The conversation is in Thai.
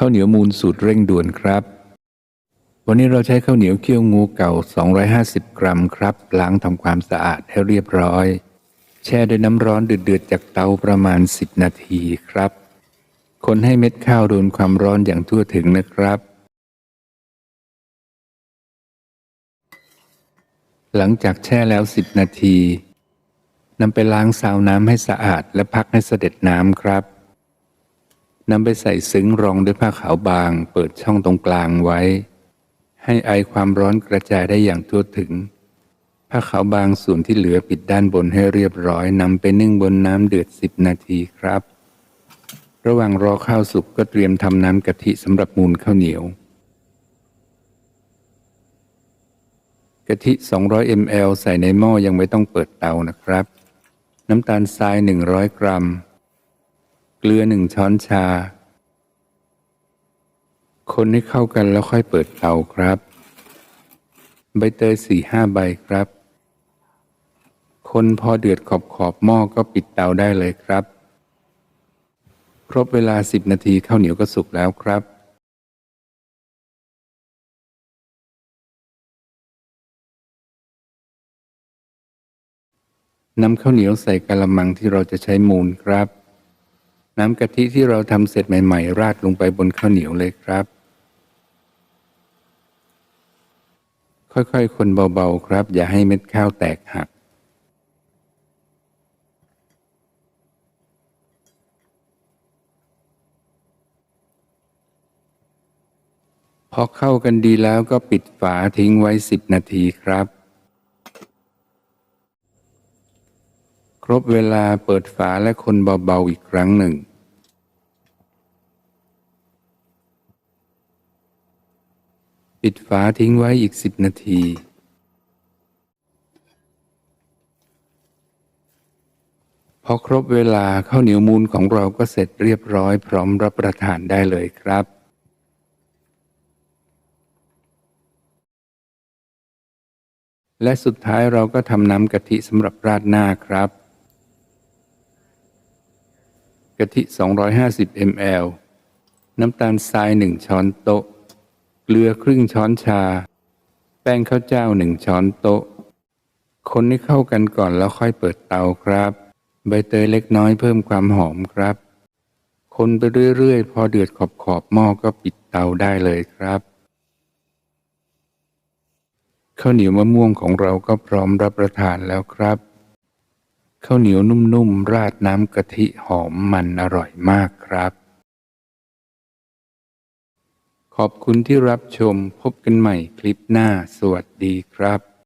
ข้าวเหนียวมูลสูตรเร่งด่วนครับ วันนี้เราใช้ข้าวเหนียวเคี่ยวงูเก่า 250 กรัมครับ ล้างทำความสะอาดให้เรียบร้อย แช่ด้วยน้ำร้อนเดือดๆจากเตาประมาณ 10 นาทีครับ คนให้เม็ดข้าวโดนความร้อนอย่างทั่วถึงนะครับ หลังจากแช่แล้ว 10 นาทีนำไปล้างซาวน้ำให้สะอาดและพักให้เสด็จน้ำครับ นำไปใส่ซึ้งรองด้วยผ้าขาวบาง เปิดช่องตรงกลางไว้ ให้ไอความร้อนกระจายได้อย่างทั่วถึง ผ้าขาวบางส่วนที่เหลือปิดด้านบนให้เรียบร้อยนำไปนึ่งบนน้ำเดือด10นาทีครับ ระหว่างรอข้าวสุกก็เตรียมทำน้ำกะทิสำหรับมูลข้าวเหนียวกะทิ 200 ml ใส่ในหม้อยังไม่ต้องเปิดเตานะครับ น้ำตาลทราย 100 กรัม กลือ1ช้อนชา คนให้เข้ากันแล้วค่อยเปิดเตาครับ ใบเตย4-5ใบครับ คนพอเดือดขอบขอบหม้อก็ปิดเตาได้เลยครับ ครบเวลา10นาทีข้าวเหนียวก็สุกแล้วครับนำข้าวเหนียวใส่กะละมังที่เราจะใช้มูลครับ น้ำกะทิที่เราทำเสร็จใหม่ๆ ราดลงไปบนข้าวเหนียวเลยครับ ค่อยๆ คนเบาๆครับ อย่าให้เม็ดข้าวแตกหัก พอเข้ากันดีแล้วก็ปิดฝาทิ้งไว้10นาทีครับ ครบเวลาเปิดฝาและคนเบาๆอีกครั้งหนึ่ง ปิดฝาทิ้งไว้อีกสิบนาที พอครบเวลาข้าวเหนียวมูลของเราก็เสร็จเรียบร้อยพร้อมรับประทานได้เลยครับและสุดท้ายเราก็ทำน้ำกะทิสำหรับราดหน้าครับ กะทิ 250 ml น้ำตาลทราย 1 ช้อนโต๊ะ เกลือครึ่งช้อนชา แป้งข้าวเจ้า 1 ช้อนโต๊ะ คนให้เข้ากันก่อนแล้วค่อยเปิดเตาครับ ใบเตยเล็กน้อยเพิ่มความหอมครับ คนไปเรื่อยๆ พอเดือดขอบขอบหม้อก็ปิดเตาได้เลยครับข้าวเหนียวมะม่วงของเราก็พร้อมรับประทานแล้วครับ ข้าวเหนียวนุ่มๆ ราดน้ำกะทิหอมมันอร่อยมากครับ ขอบคุณที่รับชมพบกันใหม่คลิปหน้าสวัสดีครับ